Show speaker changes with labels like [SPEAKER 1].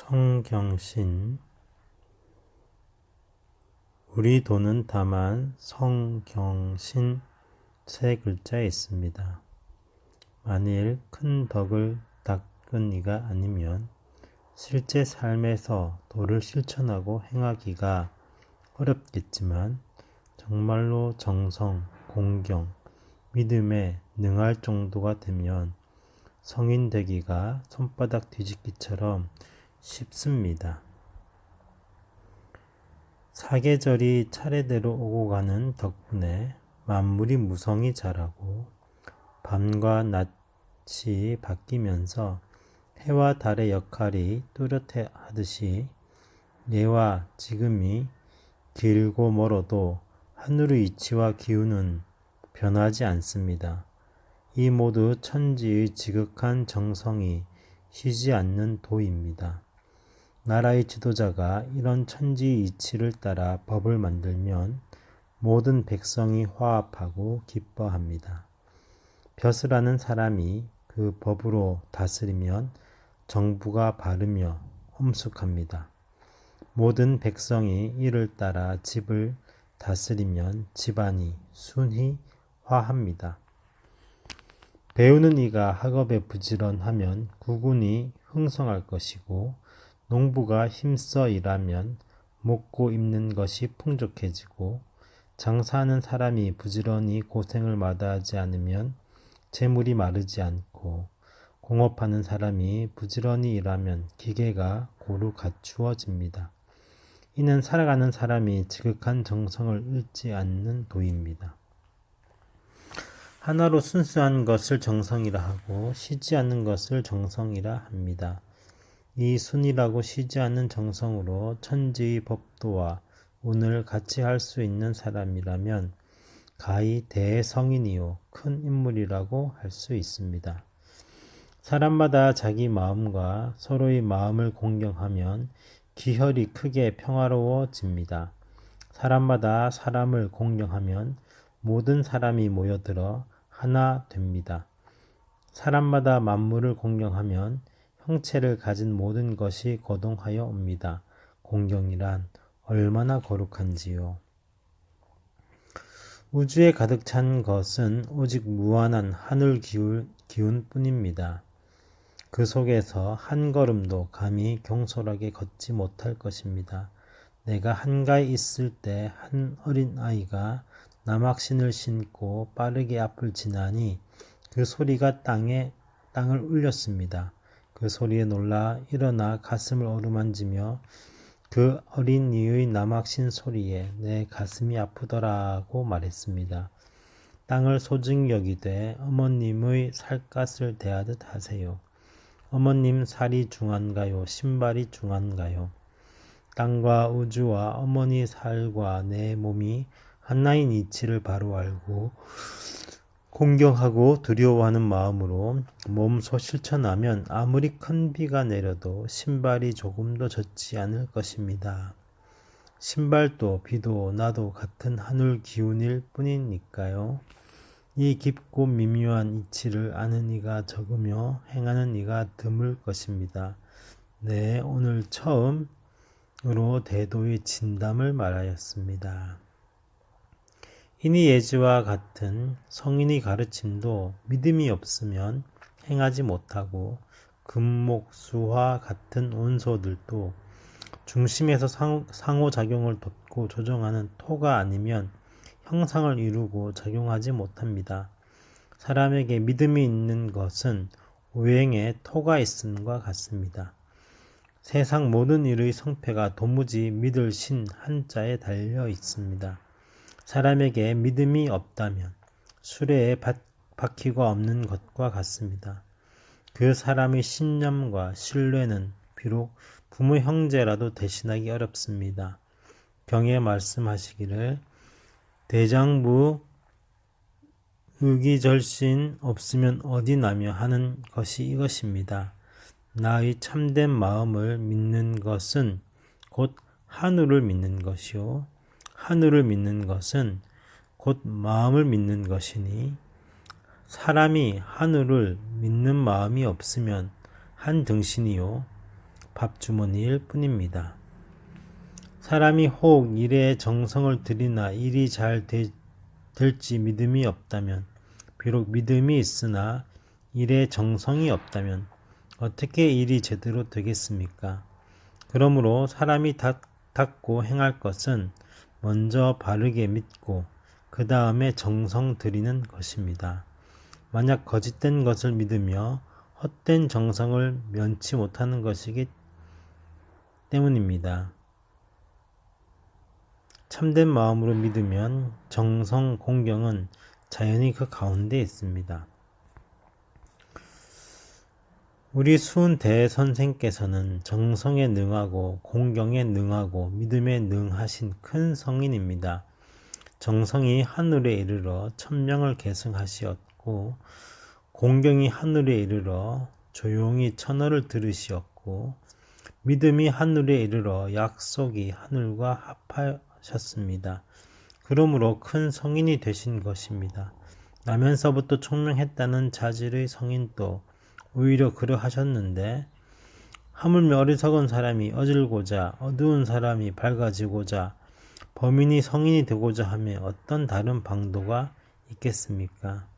[SPEAKER 1] 성경신 우리 돈은 다만 성경신 세 글자에 있습니다. 만일 큰 덕을 닦은 이가 아니면 실제 삶에서 도를 실천하고 행하기가 어렵겠지만 정말로 정성, 공경, 믿음에 능할 정도가 되면 성인 되기가 손바닥 뒤집기처럼 쉽습니다. 사계절이 차례대로 오고 가는 덕분에 만물이 무성히 자라고 밤과 낮이 바뀌면서 해와 달의 역할이 뚜렷해 하듯이 예와 지금이 길고 멀어도 하늘의 이치와 기운은 변하지 않습니다. 이 모두 천지의 지극한 정성이 쉬지 않는 도입니다. 나라의 지도자가 이런 천지 이치를 따라 법을 만들면 모든 백성이 화합하고 기뻐합니다. 벼슬하는 사람이 그 법으로 다스리면 정부가 바르며 험숙합니다. 모든 백성이 이를 따라 집을 다스리면 집안이 순히 화합니다. 배우는 이가 학업에 부지런하면 국군이 흥성할 것이고 농부가 힘써 일하면 먹고 입는 것이 풍족해지고 장사하는 사람이 부지런히 고생을 마다하지 않으면 재물이 마르지 않고 공업하는 사람이 부지런히 일하면 기계가 고루 갖추어집니다. 이는 살아가는 사람이 지극한 정성을 잃지 않는 도입니다. 하나로 순수한 것을 정성이라 하고 쉬지 않는 것을 정성이라 합니다. 이 순이라고 쉬지 않는 정성으로 천지의 법도와 운을 같이 할 수 있는 사람이라면 가히 대성인이요 큰 인물이라고 할 수 있습니다. 사람마다 자기 마음과 서로의 마음을 공경하면 기혈이 크게 평화로워집니다. 사람마다 사람을 공경하면 모든 사람이 모여들어 하나 됩니다. 사람마다 만물을 공경하면 형체를 가진 모든 것이 거동하여 옵니다. 공경이란 얼마나 거룩한지요. 우주에 가득 찬 것은 오직 무한한 하늘 기운, 뿐입니다. 그 속에서 한 걸음도 감히 경솔하게 걷지 못할 것입니다. 내가 한가에 있을 때 한 어린 아이가 남학신을 신고 빠르게 앞을 지나니 그 소리가 땅에 땅을 울렸습니다. 그 소리에 놀라 일어나 가슴을 어루만지며 그 어린 이의 남학신 소리에 내 가슴이 아프더라고 말했습니다. 땅을 소중히 여기되 어머님의 살갗을 대하듯 하세요. 어머님 살이 중한가요? 신발이 중한가요? 땅과 우주와 어머니 살과 내 몸이 하나인 이치를 바로 알고 공경하고 두려워하는 마음으로 몸소 실천하면 아무리 큰 비가 내려도 신발이 조금도 젖지 않을 것입니다. 신발도 비도 나도 같은 하늘 기운일 뿐이니까요. 이 깊고 미묘한 이치를 아는 이가 적으며 행하는 이가 드물 것입니다. 네, 오늘 처음으로 대도의 진담을 말하였습니다. 이니 예지와 같은 성인의 가르침도 믿음이 없으면 행하지 못하고 금목수와 같은 원소들도 중심에서 상호작용을 돕고 조정하는 토가 아니면 형상을 이루고 작용하지 못합니다. 사람에게 믿음이 있는 것은 오행에 토가 있음과 같습니다. 세상 모든 일의 성패가 도무지 믿을 신 한자에 달려 있습니다. 사람에게 믿음이 없다면 수레에 바퀴가 없는 것과 같습니다. 그 사람의 신념과 신뢰는 비록 부모 형제라도 대신하기 어렵습니다. 경에 말씀하시기를 대장부 의기절신 없으면 어디 나며 하는 것이 이것입니다. 나의 참된 마음을 믿는 것은 곧 하늘을 믿는 것이요. 하늘을 믿는 것은 곧 마음을 믿는 것이니 사람이 하늘을 믿는 마음이 없으면 한 등신이요 밥주머니일 뿐입니다. 사람이 혹 일에 정성을 들이나 일이 잘 되- 될지 믿음이 없다면, 비록 믿음이 있으나 일에 정성이 없다면 어떻게 일이 제대로 되겠습니까? 그러므로 사람이 닫- 닫고 행할 것은 먼저 바르게 믿고 그 다음에 정성 들이는 것입니다. 만약 거짓된 것을 믿으며 헛된 정성을 면치 못하는 것이기 때문입니다. 참된 마음으로 믿으면 정성 공경은 자연히 그 가운데 있습니다. 우리 수은 대선생께서는 정성에 능하고 공경에 능하고 믿음에 능하신 큰 성인입니다. 정성이 하늘에 이르러 천명을 계승하시었고 공경이 하늘에 이르러 조용히 천어를 들으시었고 믿음이 하늘에 이르러 약속이 하늘과 합하셨습니다. 그러므로 큰 성인이 되신 것입니다. 나면서부터 총명했다는 자질의 성인도 오히려 그러하셨는데 하물며 어리석은 사람이 어질고자 어두운 사람이 밝아지고자 범인이 성인이 되고자 하며 어떤 다른 방도가 있겠습니까?